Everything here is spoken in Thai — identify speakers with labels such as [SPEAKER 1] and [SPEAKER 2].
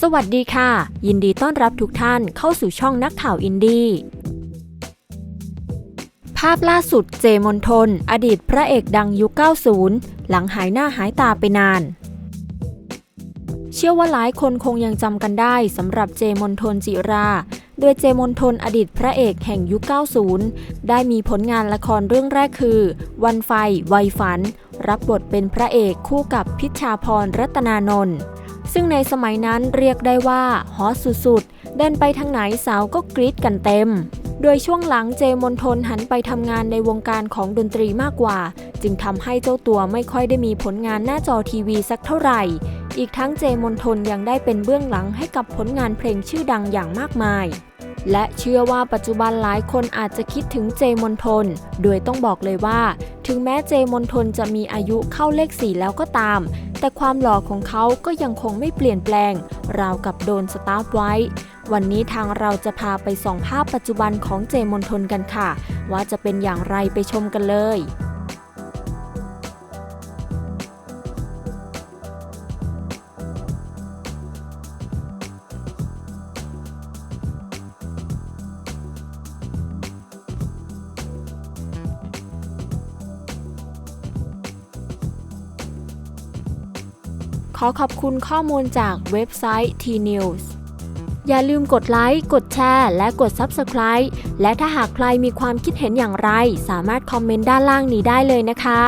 [SPEAKER 1] สวัสดีค่ะ ยินดีต้อนรับทุกท่านเข้าสู่ช่องนักข่าวอินดี้ภาพล่าสุดเจมนทน อดีตพระเอกดังยุค 90 หลังหายหน้าหายตาไปนาน เชื่อว่าหลายคนคงยังจำกันได้สำหรับเจมนทนจิรา โดยเจมนทนอดีตพระเอกแห่งยุค 90 ได้มีผลงานละครเรื่องแรกคือ วันไฟไวยฝัน รับบทเป็นพระเอกคู่กับพิชชาพรรัตนานนท์ซึ่งในสมัยนั้นเรียกได้ว่าฮอตสุดๆ เดินไปทางไหนสาวก็กรี๊ดกันเต็ม โดยช่วงหลังเจมนทนหันไปทำงานในวงการของดนตรีมากกว่า จึงทำให้เจ้าตัวไม่ค่อยได้มีผลงานหน้าจอทีวีสักเท่าไหร่ อีกทั้งเจมนทนยังได้เป็นเบื้องหลังให้กับผลงานเพลงชื่อดังอย่างมากมาย และเชื่อว่าปัจจุบันหลายคนอาจจะคิดถึงเจมนทน โดยต้องบอกเลยว่า ถึงแม้เจมนทนจะมีอายุเข้าเลขสี่แล้วก็ตาม แต่ความหล่อของเขาก็ยังคงไม่เปลี่ยนแปลง ราวกับโดนสตาร์ฟไว้ วันนี้ทางเราจะพาไปส่องภาพปัจจุบันของเจมนทนกันค่ะ ว่าจะเป็นอย่างไรไปชมกันเลย ขอขอบคุณข้อมูลจากเว็บไซต์ T-News อย่าลืมกดไลค์ กดแชร์ และกด Subscribe และถ้าหากใครมีความคิดเห็นอย่างไร สามารถคอมเมนต์ด้านล่างนี้ได้เลยนะคะ